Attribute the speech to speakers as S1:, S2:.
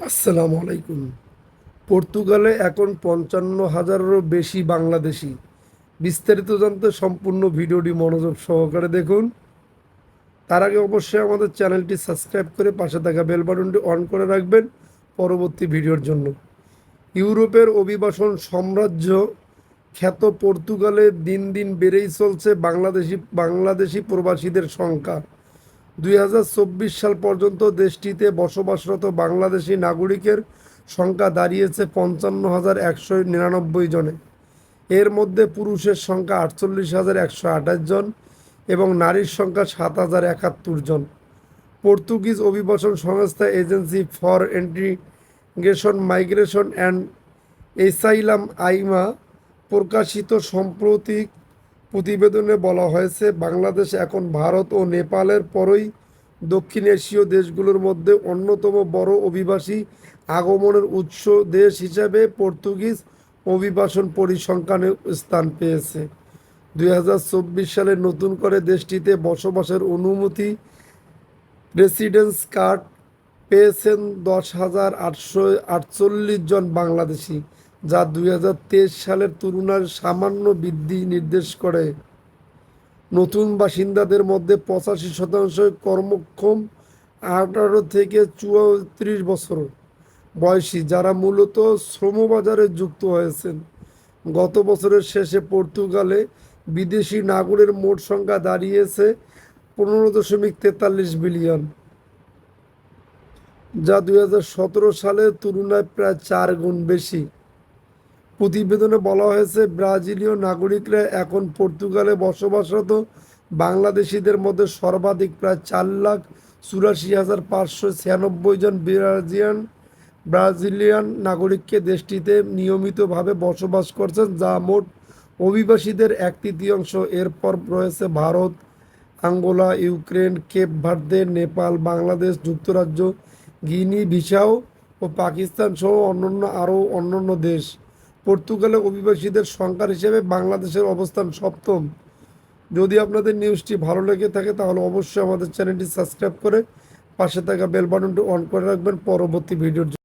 S1: আসসালামু আলাইকুম। পর্তুগালে এখন পঞ্চান্ন হাজারেরও বেশি বাংলাদেশি। বিস্তারিত জানতে সম্পূর্ণ ভিডিওটি মনোযোগ সহকারে দেখুন। তার আগে অবশ্যই আমাদের চ্যানেলটি সাবস্ক্রাইব করে পাশে থাকা বেল বাটনটি অন করে রাখবেন পরবর্তী ভিডিওর জন্য। ইউরোপের অভিবাসন সাম্রাজ্য খ্যাত পর্তুগালে দিন দিন বেড়েই চলছে বাংলাদেশি বাংলাদেশি প্রবাসীদের সংখ্যা। দুই হাজার চব্বিশ সাল পর্যন্ত দেশটিতে বসবাসরত বাংলাদেশি নাগরিকের সংখ্যা দাঁড়িয়েছে পঞ্চান্ন হাজার একশো নিরানব্বই জনে। এর মধ্যে পুরুষের সংখ্যা আটচল্লিশ হাজার একশো আঠাশ জন এবং নারীর সংখ্যা সাত হাজার একাত্তর জন। পর্তুগিজ অভিবাসন সংস্থা agency for integration migration and asylum AIMA প্রকাশিত সাম্প্রতিক প্রতিবেদনে বলা হয়েছে, বাংলাদেশ এখন ভারত ও নেপালের পরই দক্ষিণ এশীয় দেশগুলোর মধ্যে অন্যতম বড় অভিবাসী আগমনের উৎস দেশ হিসাবে পর্তুগিজ অভিবাসন পরিসংখ্যানে স্থান পেয়েছে। দু হাজার চব্বিশ সালে নতুন করে দেশটিতে বসবাসের অনুমতি রেসিডেন্স কার্ড পেয়েছেন দশ হাজার আটশো আটচল্লিশ জন বাংলাদেশি। যা দুই হাজার তেইশ সালের তুলনায় সামান্য বৃদ্ধি নির্দেশ করে। নতুন বাসিন্দাদের মধ্যে পঁচাশি শতাংশ কর্মক্ষম, আঠারো থেকে চুয়াত্রিশ বছর বয়সী, যারা মূলত শ্রমবাজারে যুক্ত হয়েছেন। গত বছরের শেষে পর্তুগালে বিদেশি নাগরের মোট সংখ্যা দাঁড়িয়েছে পনেরো দশমিক তেতাল্লিশ বিলিয়ন, যা দু হাজার সতেরো সালের তুলনায় প্রায় চার গুণ বেশি। প্রতিবেদনে বলা হয়েছে, ব্রাজিলীয় নাগরিকরা এখন পর্তুগালে বসবাসরত। বাংলাদেশিদের মধ্যে সর্বাধিক প্রায় চার লাখ চুরাশি হাজার পাঁচশো ছিয়ানব্বই জন ব্রাজিয়ান ব্রাজিলিয়ান নাগরিককে দেশটিতে নিয়মিতভাবে বসবাস করছেন, যা মোট অভিবাসীদের এক তৃতীয়াংশ। এরপর রয়েছে Bharat, Angola, Ukraine, Cape Verde, Nepal, Bangladesh, যুক্তরাজ্য, গিনি, ভিসাও ও পাকিস্তান সহ অন্যান্য আরও অন্যান্য দেশ। পর্তুগালে অভিবাসীদের সংখ্যার হিসেবে বাংলাদেশের অবস্থান সপ্তম যদি আপনাদের নিউজটি ভালো লেগে থাকে, তাহলে অবশ্যই আমাদের চ্যানেলটি সাবস্ক্রাইব করে পাশে থাকা বেল বাটনটি অন করে রাখবেন পরবর্তী ভিডিওর।